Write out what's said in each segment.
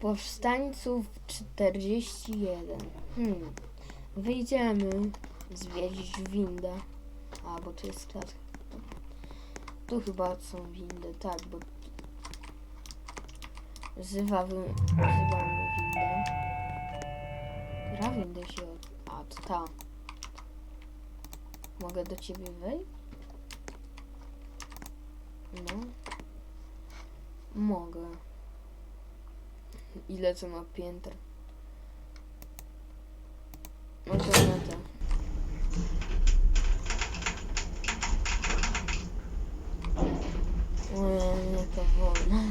Powstańców 41. Hmm. Wyjdziemy zwiedzić windę. A, bo to jest klatka. Tu chyba są windy, tak, bo... Wzywamy, wzywamy windę. Która winda się... od- A, to ta. Mogę do ciebie wejść? No. Mogę. Ile to ma? No to na to. Ojej, jaka wolna.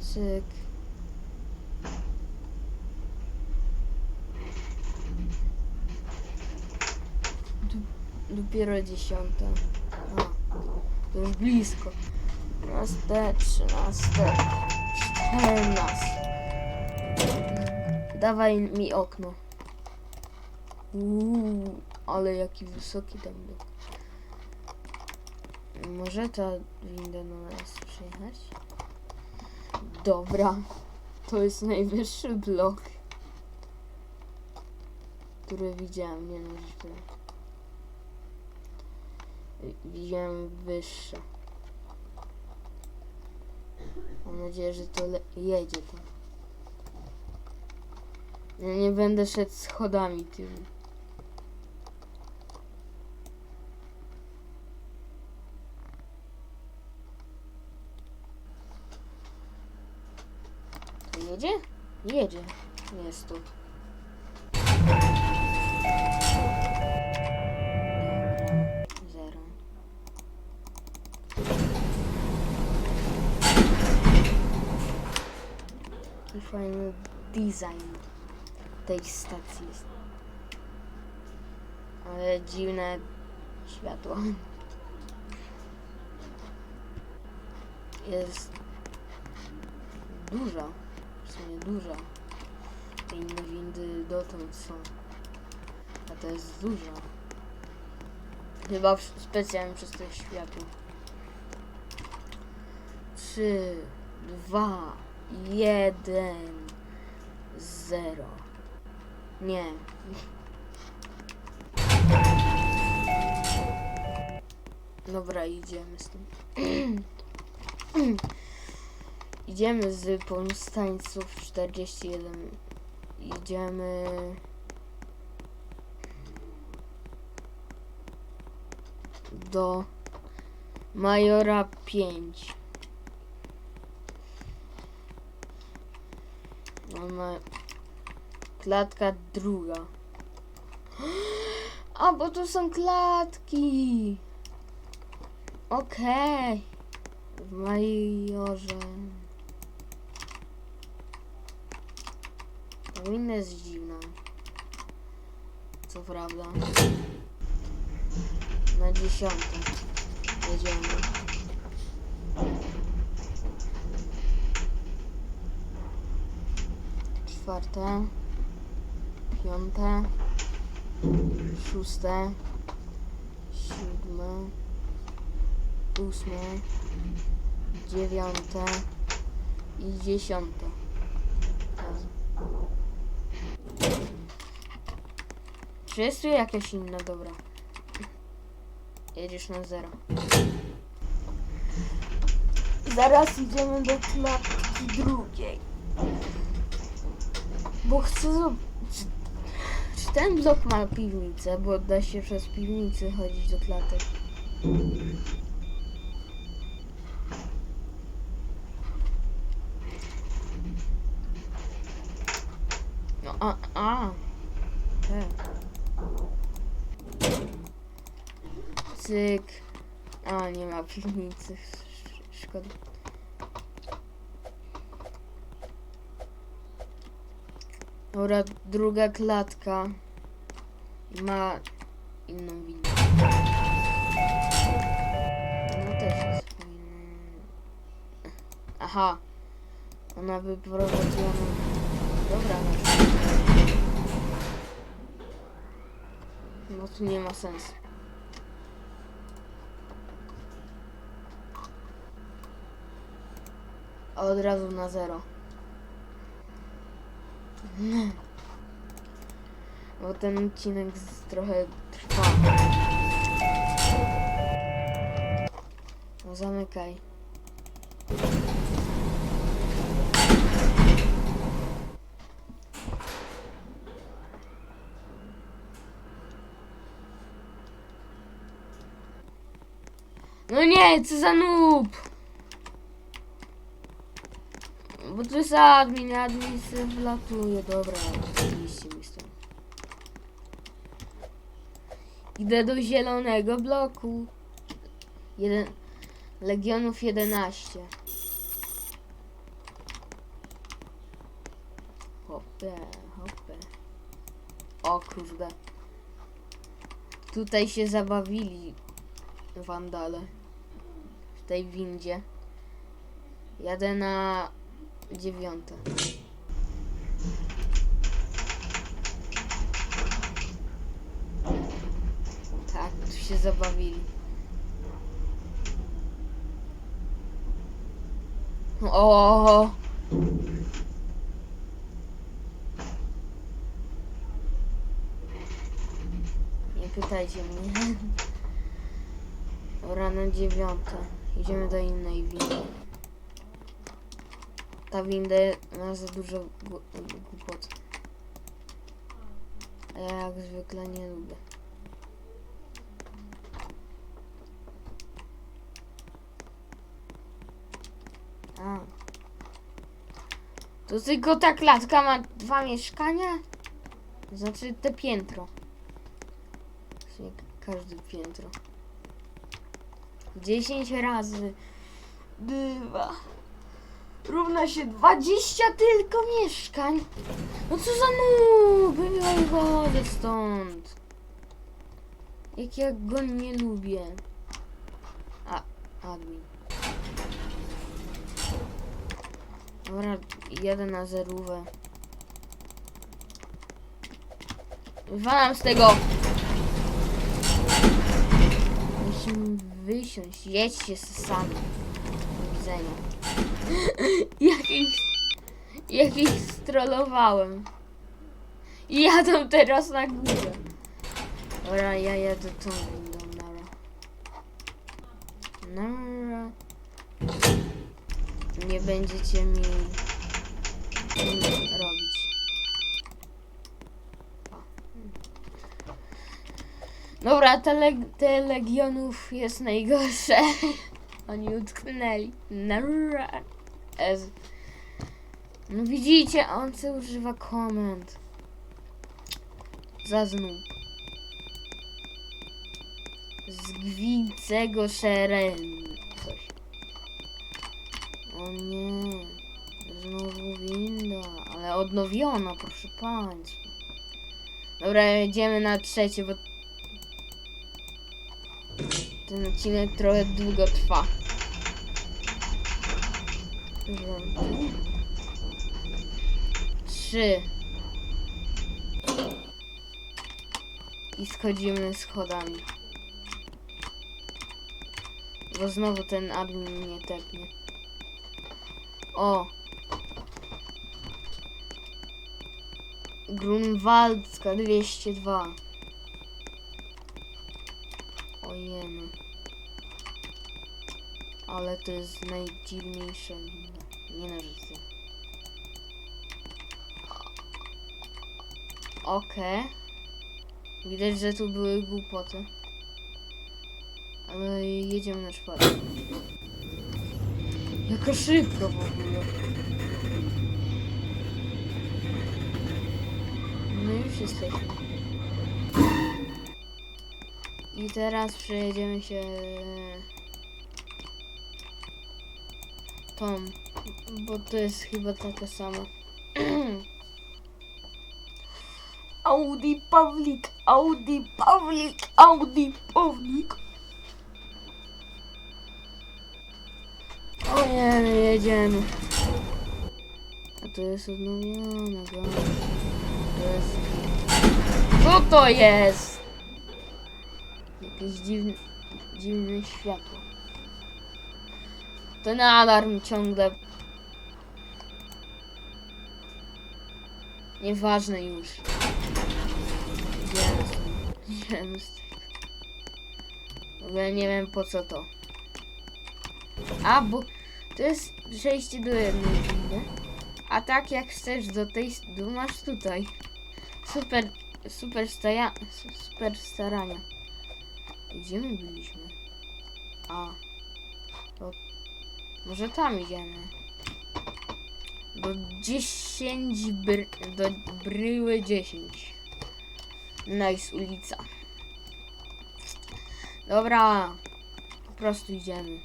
Cyk. Dopiero dziesiąta. Już blisko. 12, 13, 14. Dawaj mi okno. Uuu, ale jaki wysoki tam był. Może ta winda na nas przyjechać? Dobra. To jest najwyższy blok, który widziałem. Nie no, źle. Widziałem wyższe. Mam nadzieję, że to jedzie to. Ja nie będę szedł schodami tymi. Jedzie? Jedzie. Jest tu. Design tej stacji jest. Ale dziwne światło. Jest duża. W sumie duża. Te inne windy dotąd są. A to jest duża. Chyba specjalnie przez to światło. Trzy, dwa, jeden, zero. Nie. Dobra, idziemy z tym. idziemy z powstańców 41. Idziemy. Do Majora 5. On ma klatka druga. A, bo to są klatki. Okej. W majorze. Ta Winna jest dziwna. Co prawda. Na dziesiątym. Jedziemy. Czwarte. Piąte. Szóste. Siódme. Ósme. Dziewiąte. I dziesiąte. Czy jest tu jakaś inna? Dobra. Jedziesz na zero. Zaraz idziemy do klatki drugiej. Bo chcę. Czy, czy ten blok ma piwnicę? Bo da się przez piwnicę chodzić do klatek. No a, a. Tak. Cyk. A, nie ma piwnicy. Sz- Szkoda. Dobra, druga klatka ma inną winę. No też jest Aha. Ona wyprowadziła nam... Dobra, no, no to nie ma sensu. Od razu na zero. Bo ten odcinek trochę trwa. No zamykaj. No nie, co za noob! Bo to jest admin, admin se wlatuje, dobra, oczywiście mi stąd. Idę do zielonego bloku. Jeden, Legionów 11. Hopę, hopę. O kurde. Tutaj się zabawili wandale. W tej windzie. Jadę na dziewiąte. Tak, tu się zabawili. O! Nie pytajcie mnie. Dobra, na dziewiąte. Idziemy do innej windy. Ta winda ma za dużo głupot. A ja jak zwykle nie lubię. A. To tylko ta klatka ma dwa mieszkania? Znaczy te piętro. W sumie każde piętro. 10 razy dwa równa się 20 tylko mieszkań. No co za noob, wychodzę stąd. Jak ja go nie lubię. A, admin. Dobra, jadę na zerówę. Wywalam z tego! Musimy wysiąść, jedźcie sami. Do widzenia. Jakich, jakich strollowałem. I jadę teraz na górę. Dobra, ja jadę tą windą, nara. Nara. Nie będziecie mi robić. Dobra, te, leg te legionów jest najgorsze. Oni utknęli. No widzicie, on se używa komend. Za znów. Zgwicego szeren. Coś. O nie. Znowu winda. Ale odnowiona, proszę państwa. Dobra, jedziemy na trzecie, bo ten odcinek trochę długo trwa. Trzy. I schodzimy schodami. Bo znowu ten admin mnie tepnie. O! Grunwaldzka 202. Ojemy. Ale to jest najdziwniejsze. Nie na życie. Okej. Widać, że tu były głupoty. Ale jedziemy na czwarty. Jaka szybko w ogóle. No już jesteśmy. I teraz przejedziemy się tą, bo to jest chyba taka sama. Audi Pawlik, Audi Pawlik, Audi Pawlik. O nie, my jedziemy. A to jest odnowiona. To jest... Co to jest? Jakieś dziwne, dziwne światło. Ten alarm ciągle... Nieważne już. Wiem z tego. W ogóle nie wiem po co to. A, bo to jest przejście do jednej. A tak jak chcesz do tej, tu masz tutaj. Super, super, staja, super starania. Gdzie my byliśmy? A. To może tam idziemy. Do 10 br, do bryły 10. Nice ulica. Dobra. Po prostu idziemy.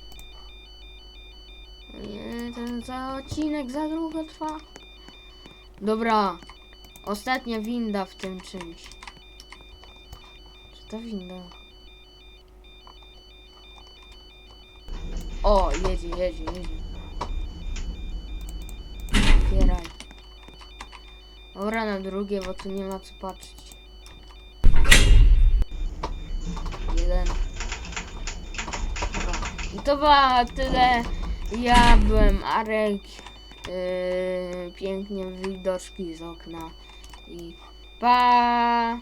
Nie, ten za odcinek za długo trwa. Dobra. Ostatnia winda w tym czymś. Czy to winda? O, jedzie, jedzie, jedzie. Otwieraj. Dobra, na drugie, bo tu nie ma co patrzeć. Jeden. I to była tyle. Ja byłem Arek. Yy, pięknie widoczki z okna. I pa!